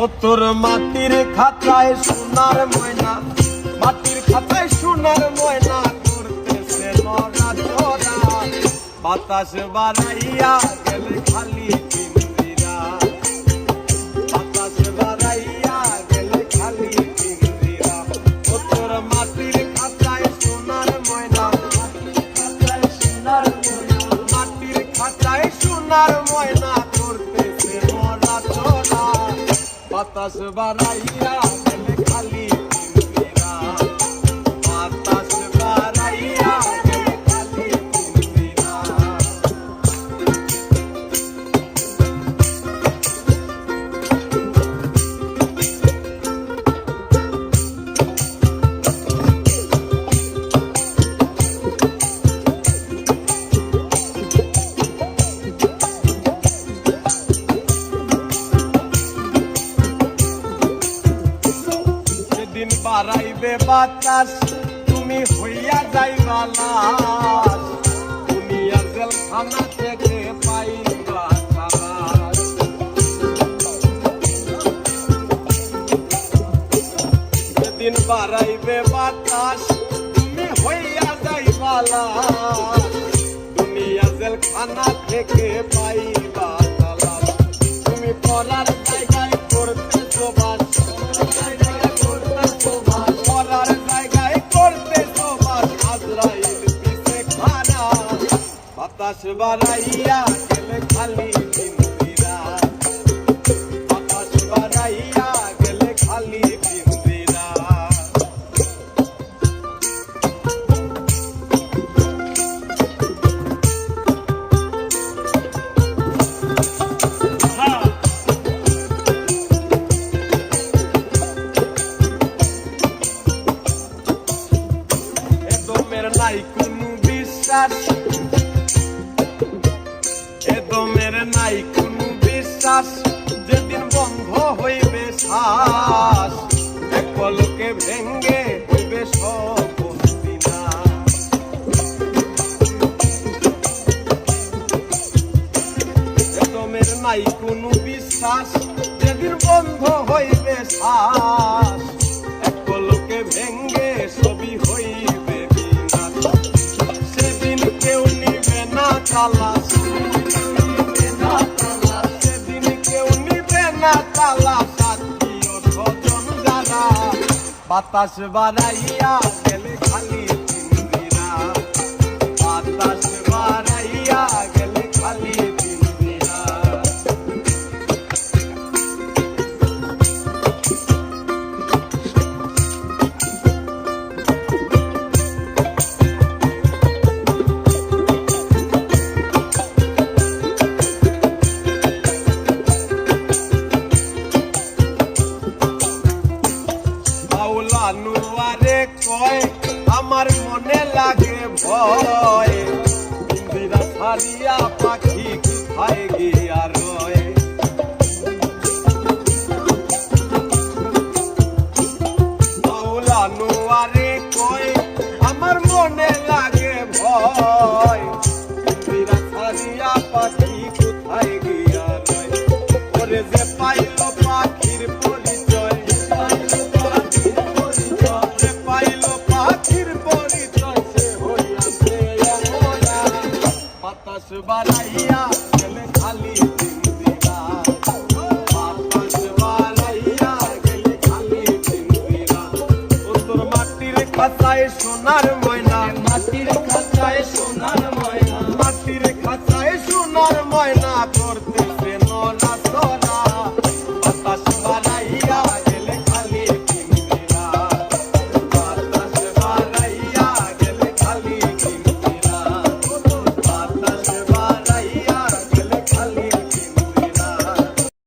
ও তোর মাটির খাতায় সোনার ময়না, মাটির খাতায় সোনার ময়না করতেছে নড়া চড়া। বাতাস বাড়াইয়া গেলে খালি পিঞ্জিরা বাতাস বাড়াইয়া গেলে খালি পিঞ্জিরা ও তোর মাটির খাতায় সোনার ময়না, মাটির খাতায় সোনার ময়না বাতাস বাড়াইয়া গেলে খালি বাড়াইবে বাতাস, তুমি হইয়া যাইবা লাশ দুনিয়া জেলখানা থেকে খালাস সেদিন বাড়াইবে বাতাস, তুমি হইয়া যাইবা লাশ দুনিয়া জেলখানা থেকে পাইবা তুমি পড়ার বাড়াইয়া গেলে খালি পিন্দিরা বাতাস বাড়াইয়া গেলে খালি পিন্দিরা এদমের নাই কোনো বিশ্বাস। বিশ্বাস যেদিন বন্ধ হইবে শ্বাস এক পলকে ভেঙ্গে হইবে সব নাই কোনো বিশ্বাস, যেদিন বন্ধ হইবে শ্বাস এক পলকে ভেঙ্গে সবই হইবে বিনাশ। সেদিন কেউ নিবে না তালাশ না তালাশ আত্মীয় স্বজন যারা বাতাস বাড়াইয়া গেলে খালি লাগে ভয়। ছাড়িয়া পাখি কোথায় গিয়া বানাইয়া গেলে খালি খাতায় সোনার ময়না। মাটির খাতায় সোনার ময়না। মাটির খাতায় সোনার ময়না করতে